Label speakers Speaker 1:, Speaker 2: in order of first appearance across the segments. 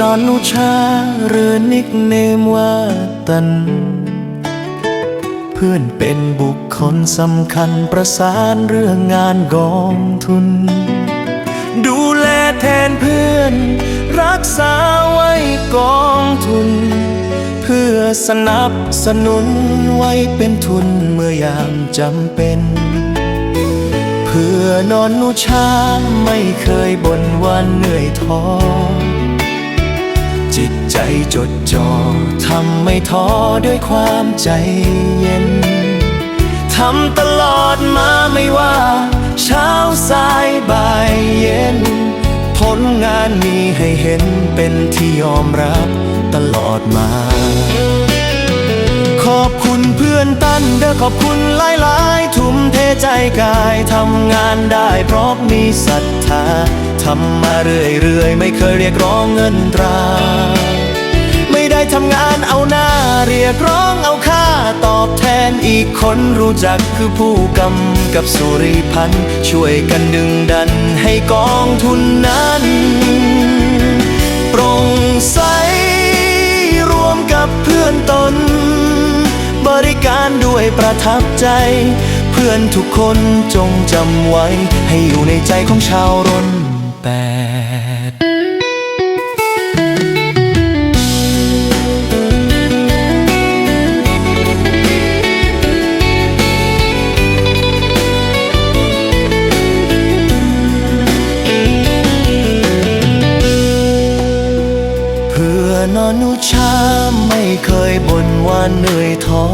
Speaker 1: นอนนุชาหรือนิกเนมว่าตัน เพื่อนเป็นบุคคลสำคัญประสานเรื่องงานกองทุน ดูแลแทนเพื่อน รักษาไว้กองทุน เพื่อสนับสนุนไว้เป็นทุนเมื่อยามจำเป็นเพื่อนอนนุชาไม่เคยบ่นว่าเหนื่อยท้อ ใจจดจ่อทำไม่ท้อด้วยความใจเย็น ทำตลอดมาไม่ว่า เช้าสายบ่ายเย็น ผลงานมีให้เห็นเป็นที่ยอมรับตลอดมา ขอบคุณเพื่อนตั้นเด้อขอบคุณหลาย ๆ ทุ่มเทใจกายทำงานได้เพราะมีศรัทธาทำมาเรื่อย ๆ ไม่เคยเรียกร้องเงินตรา เรียกร้องเอาค่าตอบแทนอีกคนรู้จักคือผู้กำกับสุริพันธ์ช่วยกันดึงดันให้กองทุนนั้นโปร่งใสรวมกับเพื่อนตน บริการด้วยประทับใจ เพื่อนทุกคนจงจำไว้ ให้อยู่ในใจของชาวรนแปด พื่อนนุชาไม่เคยบ่นว่าเหนื่อยท้อ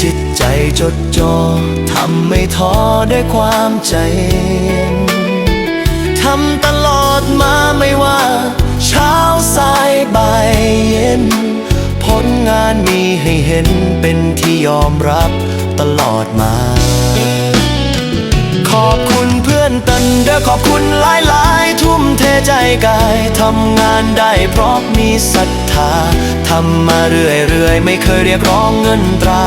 Speaker 1: จิตใจจดจ่อทำไม่ท้อด้วยความใจทำตลอดมาไม่ว่า เช้าสายบ่ายเย็น ผลงานมีให้เห็นเป็นที่ยอมรับตลอดมา ขอบคุณเพื่อนตันเด้อขอบคุณ ใจกายทำงานได้เพราะมีศรัทธาทำมาเรื่อยๆ ไม่เคยเรียกร้องเงินตรา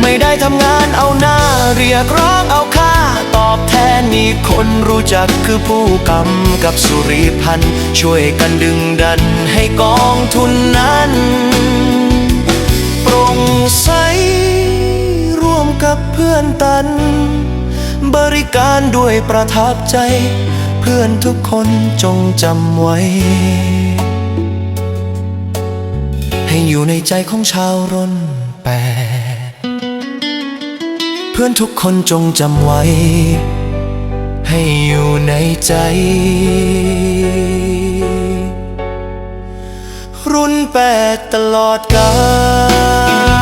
Speaker 1: ไม่ได้ทำงานเอาหน้า เรียกร้องเอาค่า ตอบแทนมีคนรู้จักคือผู้กำกับสุริพันธ์ช่วยกันดึงดันให้กองทุนนั้นโปร่งใสร่วมกับเพื่อนตัน บริการด้วยประทับใจ เพื่อนทุกคนจงจำไว้ ให้อยู่ในใจของชาวรนแปดเพื่อนทุกคนจงจำไว้ ให้อยู่ในใจ รุ่นแปดตลอดกาล